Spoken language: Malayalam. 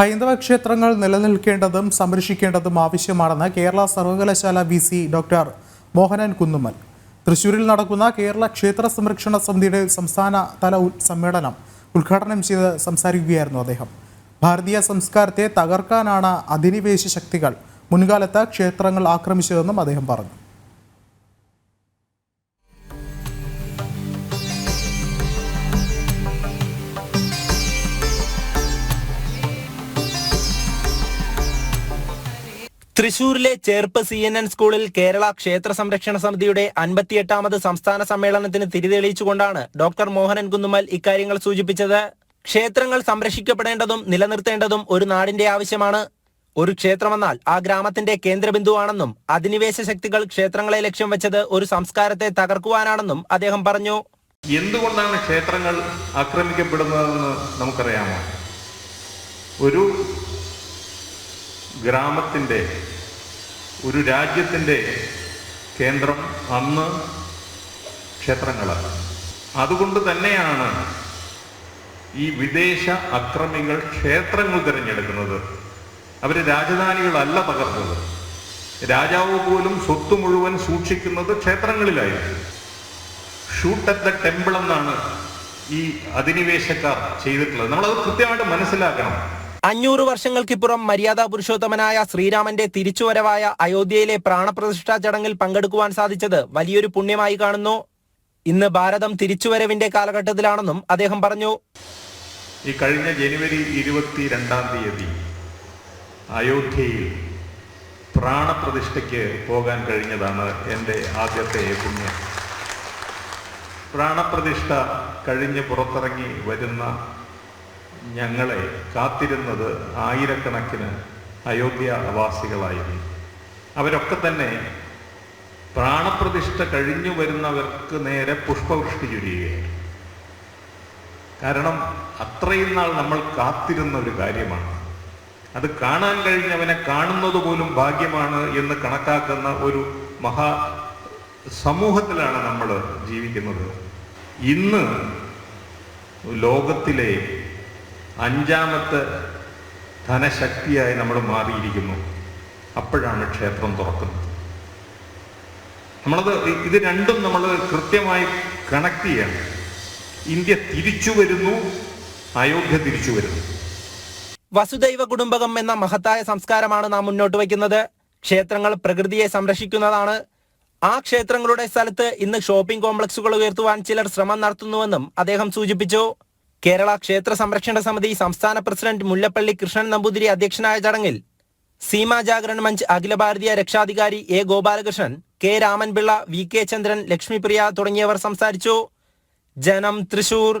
ഹൈന്ദവ ക്ഷേത്രങ്ങൾ നിലനിൽക്കേണ്ടതും സംരക്ഷിക്കേണ്ടതും ആവശ്യമാണെന്ന് കേരള സർവകലാശാല V C doctor Mohanan Kunnummal. തൃശൂരിൽ നടക്കുന്ന കേരള ക്ഷേത്ര സംരക്ഷണ സമിതിയുടെ സംസ്ഥാന തല സമ്മേളനം ഉദ്ഘാടനം ചെയ്ത് സംസാരിക്കുകയായിരുന്നു അദ്ദേഹം. ഭാരതീയ സംസ്കാരത്തെ തകർക്കാനാണ് അധിനിവേശ ശക്തികൾ മുൻകാലത്ത് ക്ഷേത്രങ്ങൾ ആക്രമിച്ചതെന്നും അദ്ദേഹം പറഞ്ഞു. തൃശൂരിലെ ചേർപ്പ് സി എൻ എൻ സ്കൂളിൽ കേരള ക്ഷേത്ര സംരക്ഷണ സമിതിയുടെ അൻപത്തിയെട്ടാമത് സംസ്ഥാന സമ്മേളനത്തിന് തിരിതെളിയിച്ചുകൊണ്ടാണ് ഡോക്ടർ മോഹനൻ കുന്നുമൽ ഇക്കാര്യങ്ങൾ സൂചിപ്പിച്ചത്. ക്ഷേത്രങ്ങൾ സംരക്ഷിക്കപ്പെടേണ്ടതും നിലനിർത്തേണ്ടതും ഒരു നാടിന്റെ ആവശ്യമാണ്. ഒരു ക്ഷേത്രമെന്നാൽ ആ ഗ്രാമത്തിന്റെ കേന്ദ്രബിന്ദുവാണെന്നും അധിനിവേശ ശക്തികൾ ക്ഷേത്രങ്ങളെ ലക്ഷ്യം വെച്ചത് ഒരു സംസ്കാരത്തെ തകർക്കുവാനാണെന്നും അദ്ദേഹം പറഞ്ഞു. എന്തുകൊണ്ടാണ് ക്ഷേത്രങ്ങൾ ആക്രമിക്കപ്പെടുന്നതെന്ന് നമുക്കറിയാമോ? ഒരു ഗ്രാമത്തിന്റെ ഒരു രാജ്യത്തിന്റെ കേന്ദ്രം അന്ന് ക്ഷേത്രങ്ങളാണ്. അതുകൊണ്ട് തന്നെയാണ് ഈ വിദേശ അക്രമികൾ ക്ഷേത്രങ്ങൾ തിരഞ്ഞെടുക്കുന്നത്. അവർ രാജധാനികളല്ല തകർന്നത് രാജാവ് പോലും സ്വത്ത് മുഴുവൻ സൂക്ഷിക്കുന്നത് ക്ഷേത്രങ്ങളിലായിരുന്നു ഷൂട്ട് അറ്റ് ദ ടെമ്പിൾ എന്നാണ് ഈ അധിനിവേശക്കാർ ചെയ്തിട്ടുള്ളത്. നമ്മളത് കൃത്യമായിട്ട് മനസ്സിലാക്കണം. അഞ്ഞൂറ് വർഷങ്ങൾക്കിപ്പുറം മര്യാദാ പുരുഷോത്തമനായ ശ്രീരാമന്റെ തിരിച്ചുവരവായ അയോധ്യയിലെ പ്രാണപ്രതിഷ്ഠാ ചടങ്ങിൽ പങ്കെടുക്കുവാൻ സാധിച്ചത് വലിയൊരു പുണ്യമായി കാണുന്നു. ഇന്ന് ഭാരതം തിരിച്ചുവരവിന്റെ കാലഘട്ടത്തിലാണെന്നും അദ്ദേഹം പറഞ്ഞു. ഈ കഴിഞ്ഞ ജനുവരി ഇരുപത്തി രണ്ടാം തീയതി അയോധ്യയിൽ പ്രാണപ്രതിഷ്ഠയ്ക്ക് പോകാൻ കഴിഞ്ഞതാണ് എന്റെ ആദ്യത്തെ പുണ്യം. പ്രാണപ്രതിഷ്ഠ കഴിഞ്ഞ് പുറത്തിറങ്ങി വരുന്ന ഞങ്ങളെ കാത്തിരുന്നത് ആയിരക്കണക്കിന് അയോഗ്യ അവാസികളായിരുന്നു. അവരൊക്കെ തന്നെ പ്രാണപ്രതിഷ്ഠ കഴിഞ്ഞു വരുന്നവർക്ക് നേരെ പുഷ്പവൃഷ്ടി ചുരിയുകയാണ്. കാരണം അത്രയും നാൾ നമ്മൾ കാത്തിരുന്ന ഒരു കാര്യമാണ്. അത് കാണാൻ കഴിഞ്ഞവനെ കാണുന്നത് പോലും ഭാഗ്യമാണ് എന്ന് കണക്കാക്കുന്ന ഒരു മഹാ സമൂഹത്തിലാണ് നമ്മൾ ജീവിക്കുന്നത്. ഇന്ന് ലോകത്തിലെ അഞ്ചാമത്തെ ധനശക്തിയായി നമ്മൾ മാറിയിരിക്കുന്നു. അപ്പോഴാണ് ക്ഷേത്രം തുറക്കുന്നത്. നമ്മളത് ഇത് രണ്ടും നമ്മൾ കൃത്യമായി കണക്ട് ചെയ്യണം. ഇന്ത്യ തിരിച്ചു വരുന്നു അയോധ്യ തിരിച്ചു വരുന്നു. വസുദൈവ കുടുംബകം എന്ന മഹത്തായ സംസ്കാരമാണ് നാം മുന്നോട്ട് വയ്ക്കുന്നത്. ക്ഷേത്രങ്ങൾ പ്രകൃതിയെ സംരക്ഷിക്കുന്നതാണ്. ആ ക്ഷേത്രങ്ങളുടെ സ്ഥലത്ത് ഇന്ന് ഷോപ്പിംഗ് കോംപ്ലക്സുകൾ ഉയർത്തുവാൻ ചിലർ ശ്രമം നടത്തുന്നുവെന്നും അദ്ദേഹം സൂചിപ്പിച്ചു. കേരള ക്ഷേത്ര സംരക്ഷണ സമിതി സംസ്ഥാന പ്രസിഡന്റ് മുല്ലപ്പള്ളി കൃഷ്ണൻ നമ്പൂതിരി അധ്യക്ഷനായ ചടങ്ങിൽ സീമാ ജാഗരൺ മഞ്ച് അഖില ഭാരതീയ രക്ഷാധികാരി A Gopalakrishnan K Ramanpillai V K Chandran Lakshmipriya തുടങ്ങിയവർ സംസാരിച്ചു. ജനം തൃശൂർ.